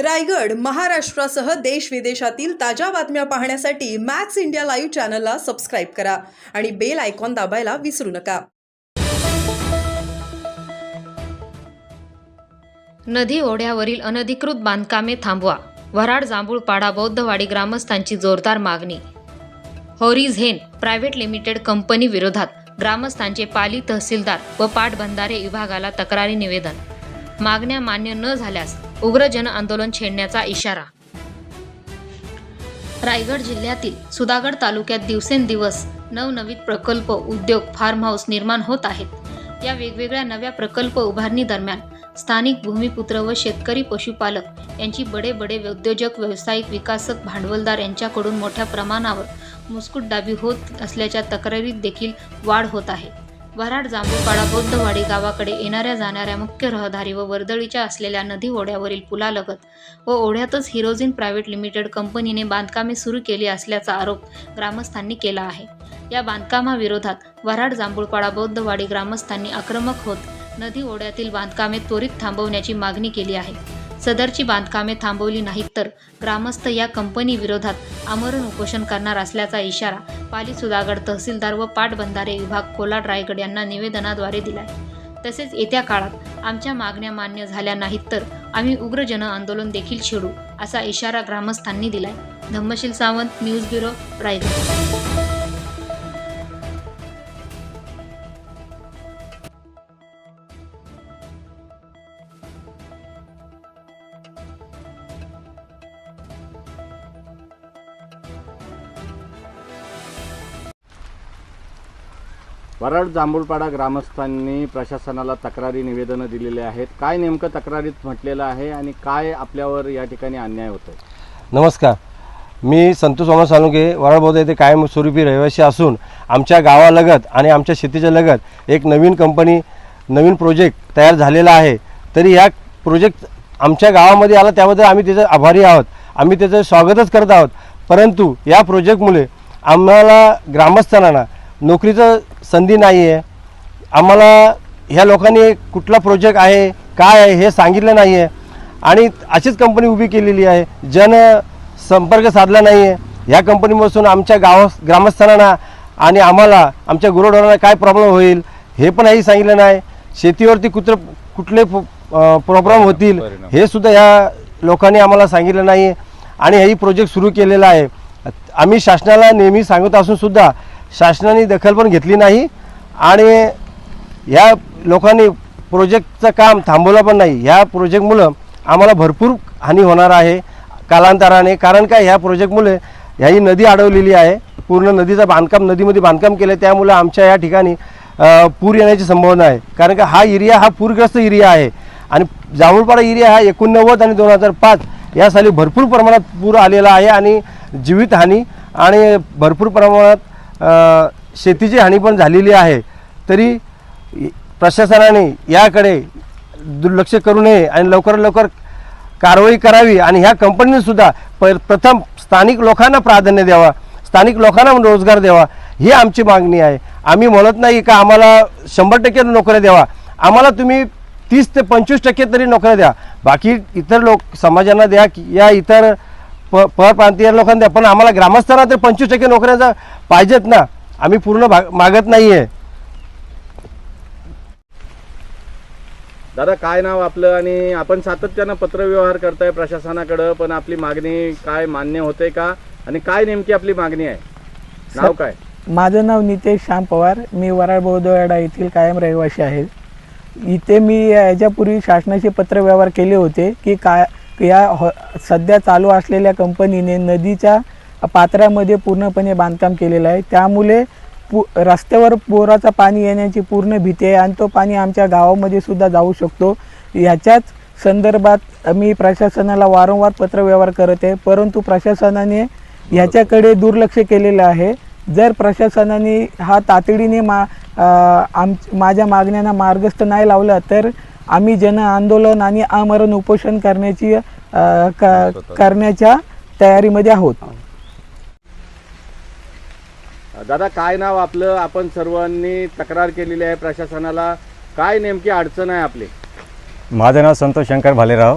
रायगड महाराष्ट्रासह देश विदेशातील ताज्या बातम्या पाहण्यासाठी मॅक्स इंडिया लाईव्ह चॅनलला सबस्क्राईब करा आणि बेल आयकॉन दाबायला विसरू नका. नदी ओढ्यावरील अनधिकृत बांधकामे थांबवा. वराड जांभूळपाडा बौद्धवाडी ग्रामस्थांची जोरदार मागणी. होरीज हेन प्रायव्हेट लिमिटेड कंपनी विरोधात ग्रामस्थांचे पाली तहसीलदार व पाटबंधारे विभागाला तक्रारी निवेदन. मागण्या मान्य न झाल्यास उग्र जन आंदोलन छेडण्याचा इशारा. रायगड जिल्ह्यातील सुधागड तालुक्यात दिवसेंदिवस नवनवीन प्रकल्प उद्योग फार्म हाऊस निर्माण होत आहेत. या वेगवेगळ्या नव्या प्रकल्प उभारणी दरम्यान स्थानिक भूमिपुत्र व शेतकरी पशुपालक यांची बडे बडे उद्योजक व्यावसायिक विकासक भांडवलदार यांच्याकडून मोठ्या प्रमाणावर मुस्कुटदाबी होत असल्याच्या तक्रारीत देखील वाढ होत आहे. वराड जांभूपाडा बौद्धवाडी गावाकडे येणाऱ्या जाणाऱ्या मुख्य रहदारी व वर्दळीच्या असलेल्या नदी ओढ्यावरील पुलालगत व ओढ्यातच हिरोजिन प्रायव्हेट लिमिटेड कंपनीने बांधकामे सुरू केली असल्याचा आरोप ग्रामस्थांनी केला आहे. या बांधकामाविरोधात वराड जांभूळपाडा बौद्धवाडी ग्रामस्थांनी आक्रमक होत नदी ओढ्यातील बांधकामे त्वरित थांबवण्याची मागणी केली आहे. सदरची बांधकामे थांबवली नाहीत तर ग्रामस्थ या कंपनी विरोधात आमरण उपोषण करणार असल्याचा इशारा पाली सुधागड तहसीलदार व पाटबंधारे विभाग कोलाड रायगड यांना निवेदनाद्वारे दिलाय. तसेच येत्या काळात आमच्या मागण्या मान्य झाल्या नाहीत तर आम्ही उग्र जन आंदोलन देखील छेडू असा इशारा ग्रामस्थांनी दिलाय. Dhammasheel Sawant news bureau Raigad. Warad Jambhulpada ग्रामस्थांनी प्रशासनाला तक्रारी निवेदनं दिलेली आहेत. काय नेमकं तक्रारीत म्हटलेलं आहे आणि काय आपल्यावर या ठिकाणी अन्याय होतो नमस्कार. मी संतोष वामन सालुंके वराडबौद्ध येथे कायमस्वरूपी रहिवासी असून आमच्या गावालगत आणि आमच्या शेतीच्या लगत एक नवीन कंपनी नवीन प्रोजेक्ट तयार झालेला आहे. तरी या प्रोजेक्ट आमच्या गावामध्ये आला त्याबद्दल आम्ही त्याचं आभारी आहोत. आम्ही त्याचं स्वागतच करत आहोत. परंतु या प्रोजेक्टमुळे आम्हाला ग्रामस्थांना नोकरीचं संधी नाही आहे आम्हाला ह्या लोकांनी कुठला प्रोजेक्ट आहे काय आहे हे सांगितलं नाही आहे आणि अशीच कंपनी उभी केलेली आहे. जन संपर्क साधला नाही आहे ह्या कंपनीपासून आमच्या गाव ग्रामस्थांना आणि आम्हाला आमच्या गुरढोरांना काय प्रॉब्लेम होईल हे पण काही सांगितलं नाही. शेतीवरती कुत्र कुठले प्रॉब्लेम होतील हे सुद्धा ह्या लोकांनी आम्हाला सांगितलं नाही आहे आणि हेही प्रोजेक्ट सुरू केलेला आहे. आम्ही शासनाला नेहमी सांगत असून सुद्धा शासनाने दखल पण घेतली नाही आणि ह्या लोकांनी प्रोजेक्टचं काम थांबवलं पण नाही. ह्या प्रोजेक्टमुळं आम्हाला भरपूर हानी होणार आहे कालांतराने. कारण काय ह्या प्रोजेक्टमुळे ह्याही नदी अडवलेली आहे. पूर्ण नदीचं बांधकाम नदीमध्ये बांधकाम केलं आहे. त्यामुळे आमच्या या ठिकाणी पूर येण्याची संभावना आहे. कारण का हा एरिया हा पूरग्रस्त एरिया आहे. आणि जांभूळपाडा एरिया हा एकोणनव्वद आणि दोन हजार पाच या साली भरपूर प्रमाणात पूर आलेला आहे आणि जीवितहानी आणि भरपूर प्रमाणात शेतीची हानी पण झालेली आहे. तरी प्रशासनाने याकडे दुर्लक्ष करू नये आणि लवकरात लवकर कारवाई करावी आणि ह्या कंपनीनेसुद्धा प प्रथम स्थानिक लोकांना प्राधान्य द्यावा स्थानिक लोकांना रोजगार द्यावा ही आमची मागणी आहे. आम्ही म्हणत नाही का आम्हाला शंभर टक्के नोकऱ्या द्यावा आम्हाला तुम्ही तीस ते पंचवीस टक्के तरी नोकऱ्या द्या. बाकी इतर लोक समाजांना द्या की या इतर प परप्रांतीय लोकांना द्या. पण आम्हाला ग्रामस्थांना तर पंचवीस टक्के नोकऱ्या पाहिजेत ना. आम्ही पूर्ण भाग मागत नाही आहे दादा काय नाव आपलं? आणि आपण सातत्यानं पत्रव्यवहार करताय प्रशासनाकडं पण आपली मागणी काय मान्य होते का? आणि काय नेमकी आपली मागणी आहे? नाव काय? माझं नाव नितेश श्याम पवार. मी वराड बौद्धवाडा येथील कायम रहिवासी आहे. इथे मी याच्यापूर्वी शासनाचे पत्रव्यवहार केले होते की काय या हॉ सध्या चालू असलेल्या कंपनीने नदीच्या पात्रामध्ये पूर्णपणे बांधकाम केलेलं आहे. त्यामुळे पु रस्त्यावर पोराचं पाणी येण्याची पूर्ण भीती आहे आणि तो पाणी आमच्या गावामध्ये सुद्धा जाऊ शकतो. याच्याच संदर्भात मी प्रशासनाला वारंवार पत्रव्यवहार करत आहे. परंतु प्रशासनाने ह्याच्याकडे दुर्लक्ष केलेलं आहे. जर प्रशासनाने हा तातडीने मा आम माझ्या मागण्यांना मार्गस्थ नाही लावला तर आम्ही जन आंदोलन आणि आमरण उपोषण करण्याची क करण्याच्या तयारीमध्ये आहोत. दादा काय नाव आपलं? आपण सर्वांनी तक्रार केलेली आहे प्रशासनाला. काय नेमकी अडचण आहे आपली? माझं नाव संतोष शंकर भालेराव.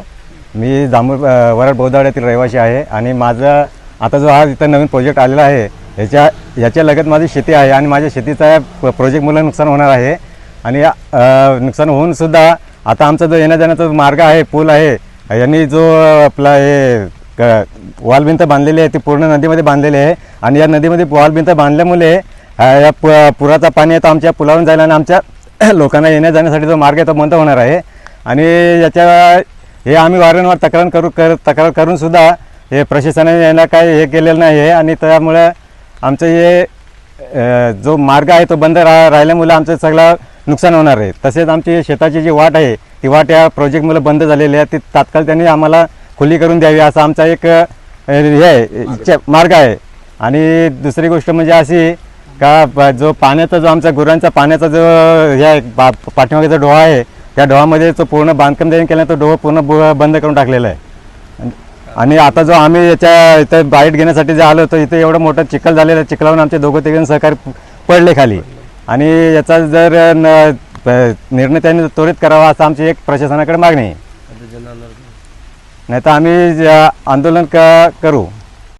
मी जांभूळ अ, वरड बौद्धाड्यातील रहिवासी आहे आणि माझं आता जो हा इथं नवीन प्रोजेक्ट आलेला आहे याच्या याच्या लगत माझी शेती आहे आणि माझ्या शेतीचा प्रोजेक्टमुळे नुकसान होणार आहे. आणि नुकसान होऊन सुद्धा आता आमचा जो येण्या जाण्याचा जो मार्ग आहे पूल आहे यांनी जो आपला हे क वॉलभिंत बांधलेली आहे ती पूर्ण नदीमध्ये बांधलेली आहे. आणि या नदीमध्ये वॉलभिंत बांधल्यामुळे या पु पुराचा पाणी आहे तो आमच्या पुलावरून जायला आणि आमच्या लोकांना येण्या जाण्यासाठी जो मार्ग आहे तो बंद होणार आहे. आणि याच्या हे आम्ही वारंवार तक्रार करू कर तक्रार करूनसुद्धा हे प्रशासनाने यांना काय हे केलेलं नाही आहे. आणि त्यामुळं आमचं हे जो मार्ग आहे तो बंद रा राहिल्यामुळे आमचं सगळा नुकसान होणार आहे. तसेच आमची शेताची जी वाट आहे ती वाट या प्रोजेक्टमुळे बंद झालेली आहे. ती तात्काळ त्यांनी आम्हाला खुली करून द्यावी असा आमचा एक हे आहे मार्ग आहे. आणि दुसरी गोष्ट म्हणजे अशी का जो पाण्याचा जो आमचा गुरांचा पाण्याचा जो हे आहे पा पाठीमागेचा डोहा आहे त्या डोहामध्ये जो पूर्ण बांधकाम त्यांनी केलं तो डोहा पूर्ण बु- बंद करून टाकलेला आहे. आणि- आता जो आम्ही याच्या इथं बाईट घेण्यासाठी जे आलो होतो इथे एवढं मोठं चिखल झालेलं आहे. चिखलावरून आमचे दोघं तिघे सहकारी पडले खाली. आणि याचा जर निर्णय त्यांनी त्वरित करावा असं आमची एक प्रशासनाकडे मागणी आहे. नाही तर आम्ही जे आंदोलन क करू.